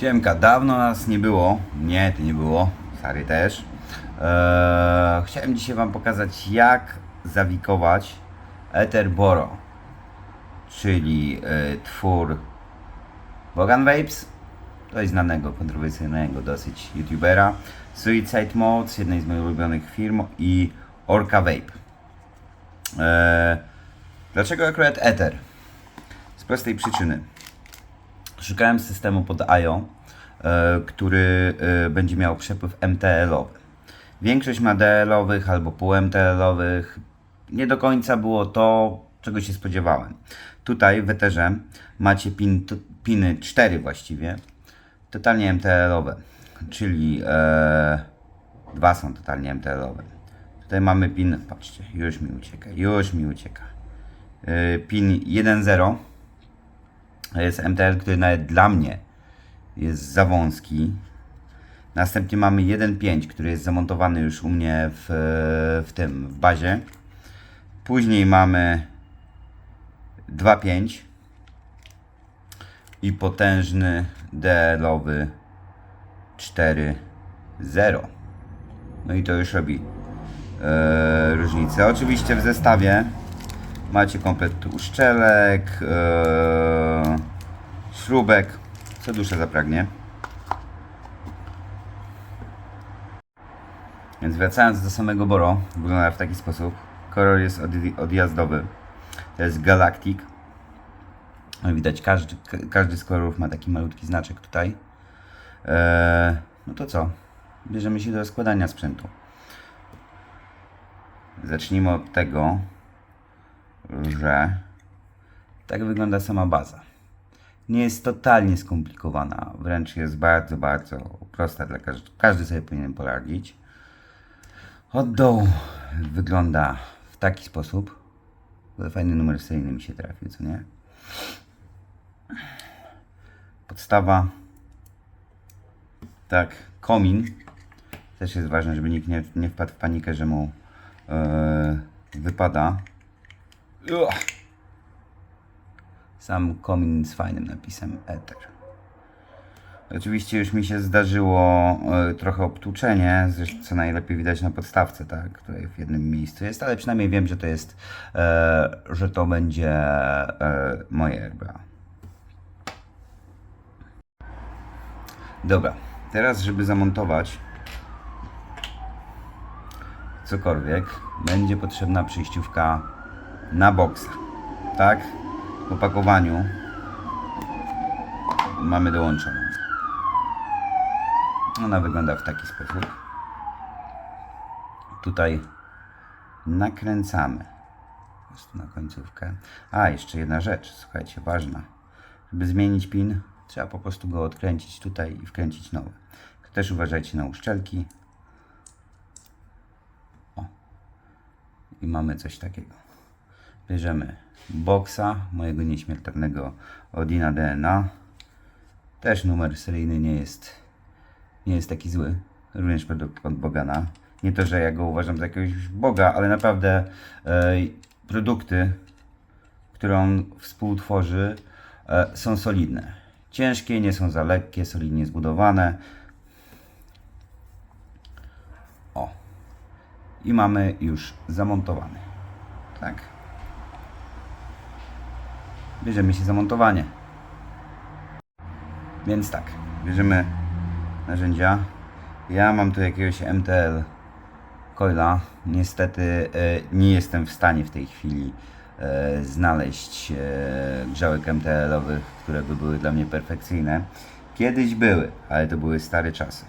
Siemka, dawno nas nie było. Nie, to nie było. Sary też. Eee, chciałem dzisiaj Wam pokazać, jak zawikować Ether Boro, czyli e, twór Bogan Vapes, dość znanego, kontrowersyjnego dosyć youtubera, Suicide Modes, jednej z moich ulubionych firm i Orca Vape. Eee, dlaczego akurat Ether? Z prostej przyczyny. Szukałem systemu pod IO, e, który e, będzie miał przepływ MTL-owy. Większość ma DL-owych albo pół-MTL-owych. Nie do końca było to, czego się spodziewałem. Tutaj w Etherze macie pin, piny 4 właściwie, totalnie MTL-owe, czyli e, dwa są totalnie MTL-owe. Tutaj mamy pin, patrzcie, już mi ucieka, już mi ucieka. E, pin 1.0 to jest MTL, który nawet dla mnie jest za wąski. Następnie mamy 1.5, który jest zamontowany już u mnie w, w tym, w bazie. Później mamy 2.5 i potężny DL-owy 4.0. No i to już robi e, różnicę. Oczywiście w zestawie macie komplet uszczelek, e, śrubek, co dusza zapragnie. Więc wracając do samego Boro, wygląda w taki sposób. Kolor jest od, odjazdowy. To jest Galactic. No Widać, każdy, ka- każdy z kolorów ma taki malutki znaczek tutaj. Eee, no to co? Bierzemy się do składania sprzętu. Zacznijmy od tego, że tak wygląda sama baza. Nie jest totalnie skomplikowana, wręcz jest bardzo, bardzo prosta dla każdego. Każdy sobie powinien poradzić. Od dołu wygląda w taki sposób. Fajny numer seryjny mi się trafił, co nie? Podstawa. Tak, komin. Też jest ważne, żeby nikt nie, nie wpadł w panikę, że mu e, wypada. Sam komin z fajnym napisem Ether. Oczywiście już mi się zdarzyło e, trochę obtłuczenie, co najlepiej widać na podstawce, tak, tutaj w jednym miejscu jest, ale przynajmniej wiem, że to jest, e, że to będzie e, moje RBA. Dobra, teraz żeby zamontować cokolwiek, będzie potrzebna przyjściówka na boksa. Tak? W opakowaniu mamy dołączoną. Ona wygląda w taki sposób. Tutaj nakręcamy. Na końcówkę. A, jeszcze jedna rzecz, słuchajcie, ważna. Żeby zmienić pin, trzeba po prostu go odkręcić tutaj i wkręcić nowy. Też uważajcie na uszczelki. O. I mamy coś takiego. Bierzemy boxa mojego nieśmiertelnego Odina DNA. Też numer seryjny nie jest, nie jest taki zły. Również produkt od Bogana. Nie to, że ja go uważam za jakiegoś boga, ale naprawdę e, produkty, które on współtworzy, e, są solidne. Ciężkie, nie są za lekkie, solidnie zbudowane. O. I mamy już zamontowany. Tak. Bierzemy się za montowanie. Więc tak, bierzemy narzędzia. Ja mam tu jakiegoś MTL coila. Niestety e, nie jestem w stanie w tej chwili e, znaleźć e, grzałek MTL-owych, które by były dla mnie perfekcyjne. Kiedyś były, ale to były stare czasy.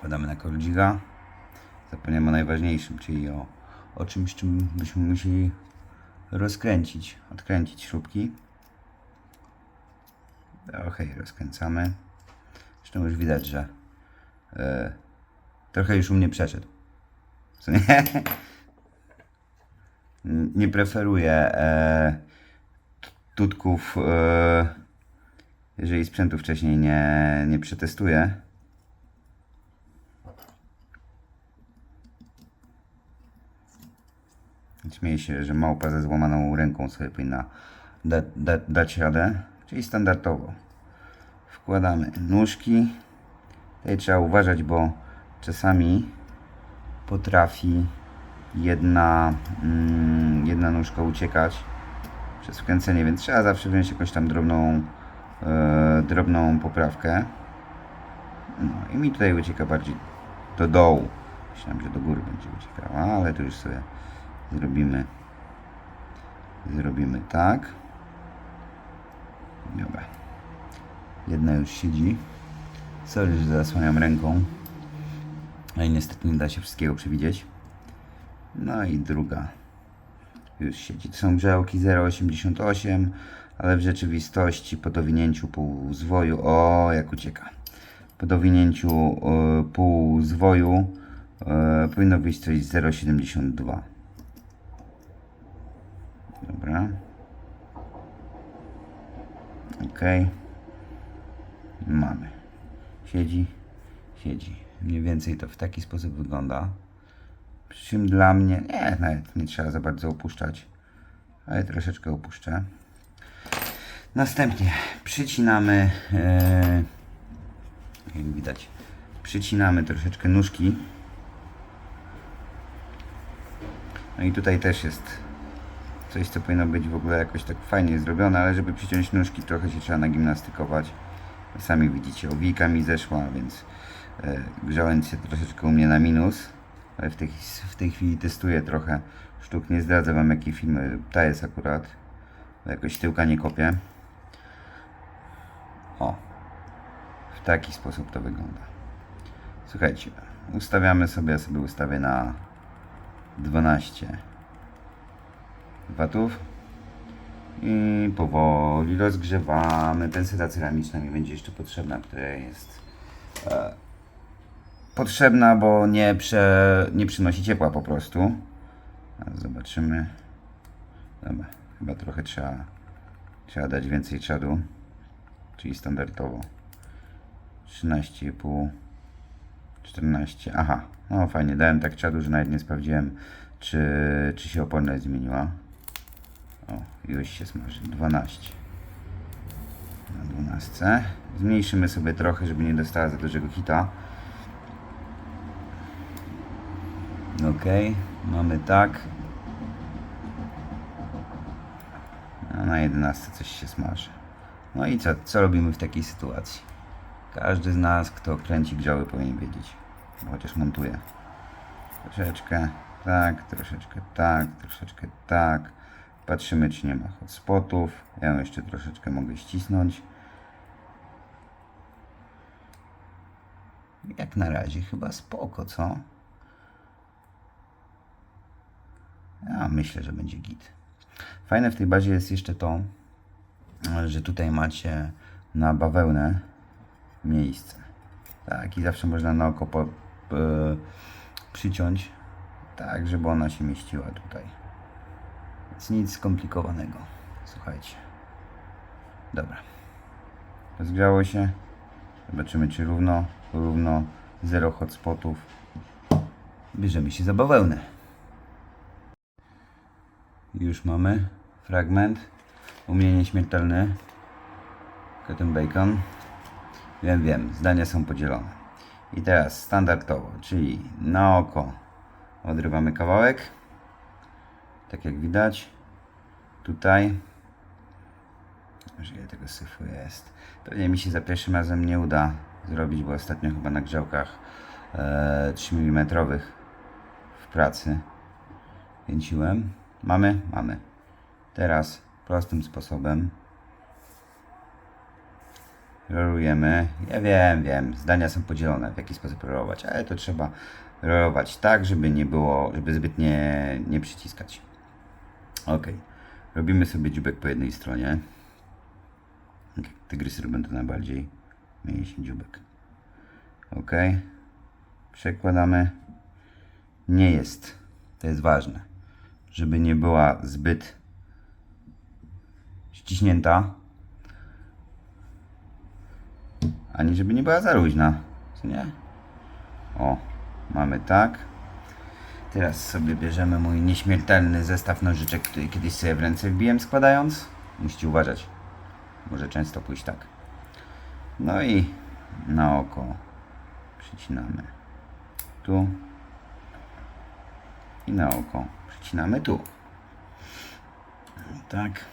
Kładamy na kordziga. Zapomniałem o najważniejszym, czyli o, o czymś, czym byśmy musieli rozkręcić, odkręcić śrubki. Je rozkręcamy. Zresztą już widać, że e, trochę już u mnie przeszedł. Nie? Nie preferuję e, tutków, e, jeżeli sprzętu wcześniej nie, nie przetestuję. Śmieję się, że małpa ze złamaną ręką sobie powinna da, da, dać radę. czyli standardowo. Wkładamy nóżki. Tutaj trzeba uważać, bo czasami potrafi jedna, mm, jedna nóżka uciekać przez wkręcenie, więc trzeba zawsze wziąć jakąś tam drobną, e, drobną poprawkę. No i mi tutaj ucieka bardziej do dołu. Myślałem, że do góry będzie uciekała, ale to już sobie zrobimy. Zrobimy tak. Dobra. Jedna już siedzi. Sorry, że zasłaniam ręką. Ale niestety nie da się wszystkiego przewidzieć. No i druga już siedzi. To są grzałki 0,88, ale w rzeczywistości po dowinięciu półzwoju, o jak ucieka, po dowinięciu e, półzwoju e, powinno być coś 0,72. Dobra. Ok. Mamy. Siedzi, siedzi. Mniej więcej to w taki sposób wygląda. Przy czym dla mnie, nie, nawet nie trzeba za bardzo opuszczać, ale troszeczkę opuszczę. Następnie przycinamy, e, jak widać, przycinamy troszeczkę nóżki. No i tutaj też jest coś, co powinno być w ogóle jakoś tak fajnie zrobione, ale żeby przyciąć nóżki trochę się trzeba nagimnastykować. Sami widzicie, owijka mi zeszła, więc e, grzałem się troszeczkę u mnie na minus. Ale w tej, w tej chwili testuję trochę sztuk. Nie zdradzę wam jaki film ta jest akurat. Jakoś tyłka nie kopię. O. W taki sposób to wygląda. Słuchajcie, ustawiamy sobie, ja sobie ustawię na 12 watów. I powoli rozgrzewamy. Penseta ceramiczna mi będzie jeszcze potrzebna, która jest e, potrzebna, bo nie, prze, nie przynosi ciepła po prostu. Zobaczymy. Dobra, chyba trochę trzeba, trzeba dać więcej czadu, czyli standardowo 13,5 14, aha, no fajnie, dałem tak czadu, że nawet nie sprawdziłem, czy, czy się oporność zmieniła. O, już się smaży, 12 na 12. Zmniejszymy sobie trochę, żeby nie dostała za dużego hita. Ok, mamy tak. A na 11 coś się smaży. No i co, co robimy w takiej sytuacji? Każdy z nas, kto kręci grzały, powinien wiedzieć. Chociaż montuje. Troszeczkę tak, troszeczkę tak, troszeczkę tak. Patrzymy, czy nie ma hotspotów. Ja ją jeszcze troszeczkę mogę ścisnąć. Jak na razie chyba spoko, co? Ja myślę, że będzie git. Fajne w tej bazie jest jeszcze to, że tutaj macie na bawełnę miejsce. Tak, i zawsze można na oko po, e, przyciąć, tak, żeby ona się mieściła tutaj. Więc nic skomplikowanego. Słuchajcie. Dobra. Rozgrzało się. Zobaczymy, czy równo, równo, zero hotspotów. Bierzemy się za bawełnę. Już mamy fragment. U mnie nieśmiertelny. Cotton bacon. Wiem, wiem, zdania są podzielone. I teraz standardowo, czyli na oko odrywamy kawałek. Tak jak widać. Tutaj. Może ile tego syfu jest. Pewnie mi się za pierwszym razem nie uda zrobić, bo ostatnio chyba na grzałkach e, 3 mm w pracy kręciłem. Mamy? Mamy. Teraz prostym sposobem rolujemy. Ja wiem, wiem, zdania są podzielone, w jaki sposób rolować, ale to trzeba rolować tak, żeby nie było, żeby zbyt nie, nie przyciskać. Ok. Robimy sobie dziubek po jednej stronie. Tak Tygrysy robią to najbardziej. Mięsień dziubek. Ok. Przekładamy. Nie jest. To jest ważne. Żeby nie była zbyt ściśnięta. Ani żeby nie była za luźna. Co nie? O, mamy tak. Teraz sobie bierzemy mój nieśmiertelny zestaw nożyczek, który kiedyś sobie w ręce wbiłem składając. Musicie uważać. Może często pójść tak. No i na oko przycinamy tu i na oko przycinamy tu. Tak.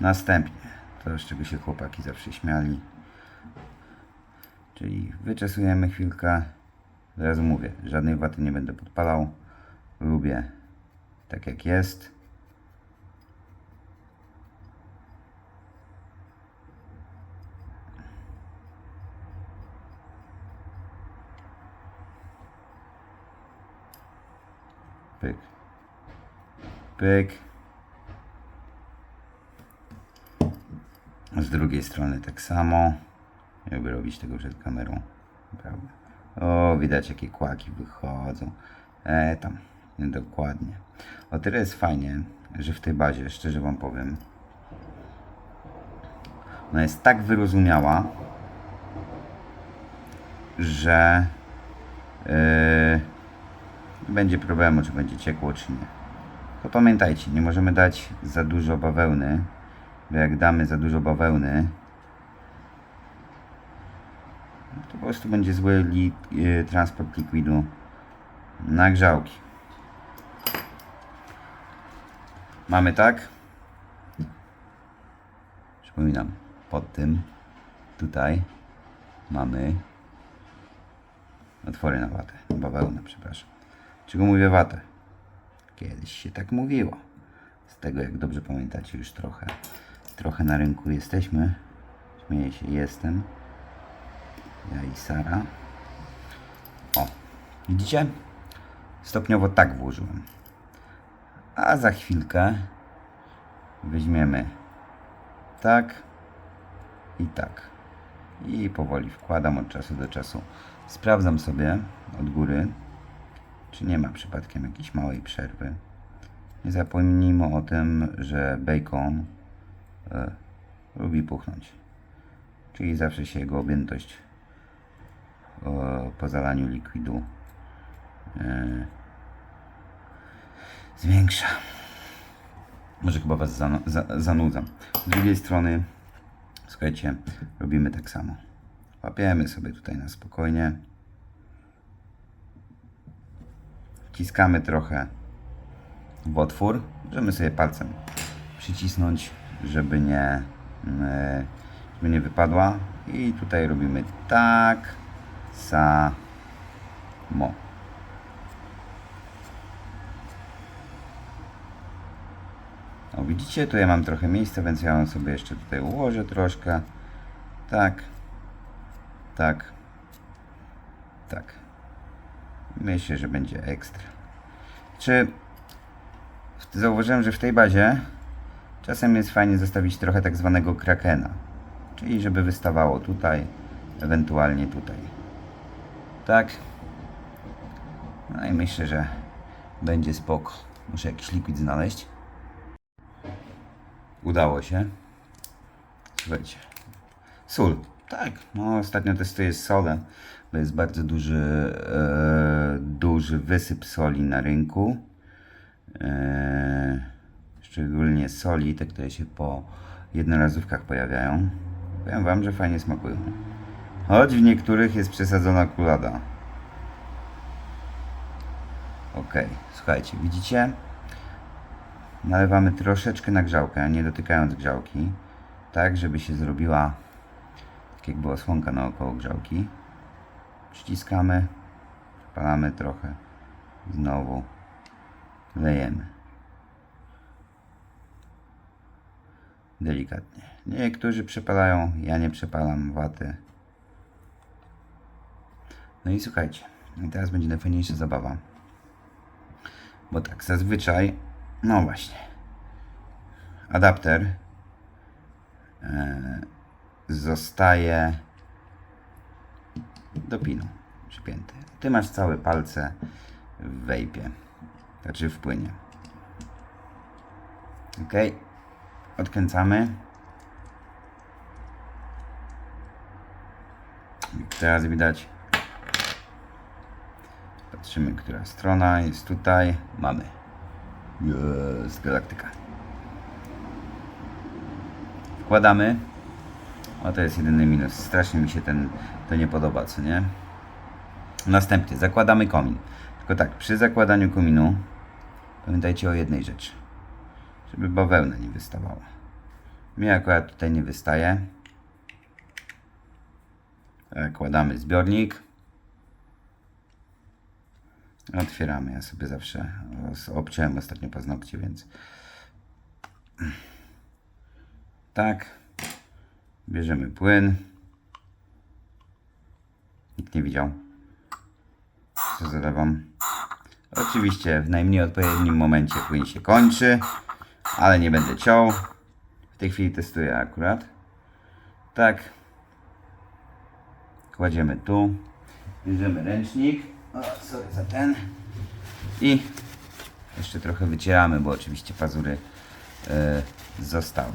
Następnie, to z czego się chłopaki zawsze śmiali, czyli wyczesujemy chwilkę. Zaraz mówię, żadnej waty nie będę podpalał. Lubię tak jak jest. Pyk. Pyk. Z drugiej strony tak samo. Lubię robić tego przed kamerą. Prawda. O, widać jakie kłaki wychodzą. E, tam. Dokładnie. O tyle jest fajnie, że w tej bazie, szczerze wam powiem, ona jest tak wyrozumiała, że yy, będzie problemu, czy będzie ciekło, czy nie. To pamiętajcie, nie możemy dać za dużo bawełny, bo jak damy za dużo bawełny, to po prostu będzie zły li, yy, transport likwidu na grzałki. Mamy tak. Przypominam, pod tym tutaj mamy otwory na watę, bawełnę, przepraszam. Czego mówię watę? Kiedyś się tak mówiło. Z tego, jak dobrze pamiętacie, już trochę, trochę na rynku jesteśmy. Śmieję się, jestem. Ja i Sara. O, widzicie? Stopniowo tak włożyłem. A za chwilkę weźmiemy tak i tak. I powoli wkładam od czasu do czasu. Sprawdzam sobie od góry, czy nie ma przypadkiem jakiejś małej przerwy. Nie zapomnijmy o tym, że bacon e, lubi puchnąć. Czyli zawsze się jego objętość e, po zalaniu likwidu e, zwiększa. Może chyba Was zanu- za- zanudzam. Z drugiej strony, słuchajcie, robimy tak samo. Łapiemy sobie tutaj na spokojnie. Wciskamy trochę w otwór. Możemy sobie palcem przycisnąć, żeby nie, e, żeby nie wypadła. I tutaj robimy tak samo. O, widzicie, tu ja mam trochę miejsca, więc ja ją sobie jeszcze tutaj ułożę troszkę. Tak. Tak. Tak. Myślę, że będzie ekstra. Czy zauważyłem, że w tej bazie czasem jest fajnie zostawić trochę tak zwanego krakena. Czyli żeby wystawało tutaj, ewentualnie tutaj. Tak. No i myślę, że będzie spoko. Muszę jakiś likwid znaleźć. Udało się. Słuchajcie. Sól. Tak, no ostatnio testuję z solem, bo jest bardzo duży, e, duży wysyp soli na rynku. E, szczególnie soli, te, które się po jednorazówkach pojawiają. Powiem wam, że fajnie smakują. Choć w niektórych jest przesadzona kulada. Ok, słuchajcie, widzicie? Nalewamy troszeczkę na grzałkę, nie dotykając grzałki, tak żeby się zrobiła, tak jak była słonka naokoło grzałki. Przyciskamy, palamy trochę, znowu lejemy. Delikatnie. Niektórzy przepalają, ja nie przepalam waty. No i słuchajcie, teraz będzie najfajniejsza zabawa. Bo tak, zazwyczaj, no właśnie, adapter e, zostaje do pinu przypięty. Ty masz całe palce w wejpie, znaczy w płynie. Ok, odkręcamy. Teraz widać Patrzymy, która strona jest tutaj. Mamy. Jest galaktyka. Wkładamy. No to jest jedyny minus. Strasznie mi się ten, to nie podoba, co nie? Następnie zakładamy komin. Tylko tak, przy zakładaniu kominu pamiętajcie o jednej rzeczy. Żeby bawełna nie wystawała. Mi akurat tutaj nie wystaje. Kładamy zbiornik. Otwieramy. Ja sobie zawsze os- obciąłem ostatnio paznokcie, więc tak. Bierzemy płyn. Nikt nie widział. Co zalewam? Oczywiście w najmniej odpowiednim momencie płyn się kończy, ale nie będę ciął. W tej chwili testuję akurat. Tak. Kładziemy tu. Bierzemy ręcznik. O, sorry za ten. I jeszcze trochę wycieramy, bo oczywiście pazury e, zostały.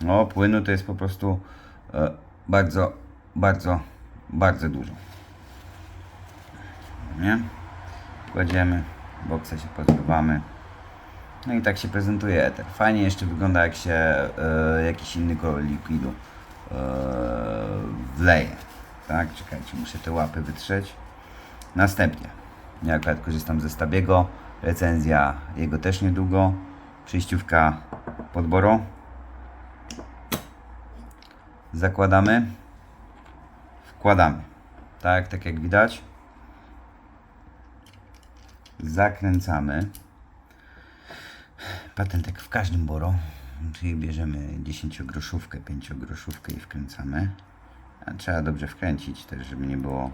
No, płynu to jest po prostu e, bardzo, bardzo, bardzo dużo. Nie? Kładziemy, boksa się pozbywamy. No i tak się prezentuje eter. Fajnie jeszcze wygląda jak się e, jakiś inny kolor likwidu wleje. Tak, czekajcie, muszę te łapy wytrzeć. Następnie, ja akurat korzystam ze Stabiego, recenzja jego też niedługo, przejściówka podboru. Zakładamy, wkładamy, tak, tak jak widać. Zakręcamy. Patent jak w każdym boro, czyli bierzemy 10 groszówkę, 5 groszówkę i wkręcamy. Trzeba dobrze wkręcić też, żeby nie było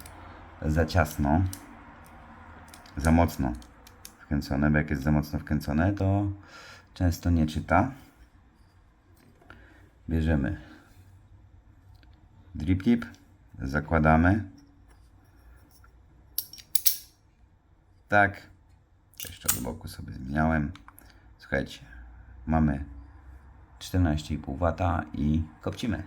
za ciasno, za mocno wkręcone, bo jak jest za mocno wkręcone, to często nie czyta. Bierzemy drip tip, zakładamy. Tak, jeszcze od boku sobie zmieniałem. Słuchajcie, mamy 14,5 W i kopcimy.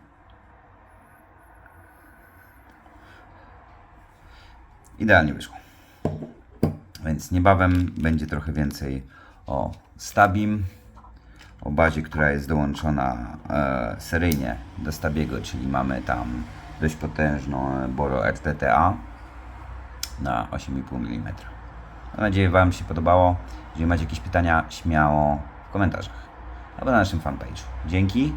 Idealnie wyszło. Więc niebawem będzie trochę więcej o Stabim, o bazie, która jest dołączona e, seryjnie do Stabiego, czyli mamy tam dość potężną Boro RTTA na 8,5 mm. Mam nadzieję, Wam się podobało. Jeżeli macie jakieś pytania, śmiało w komentarzach albo na naszym fanpage'u. Dzięki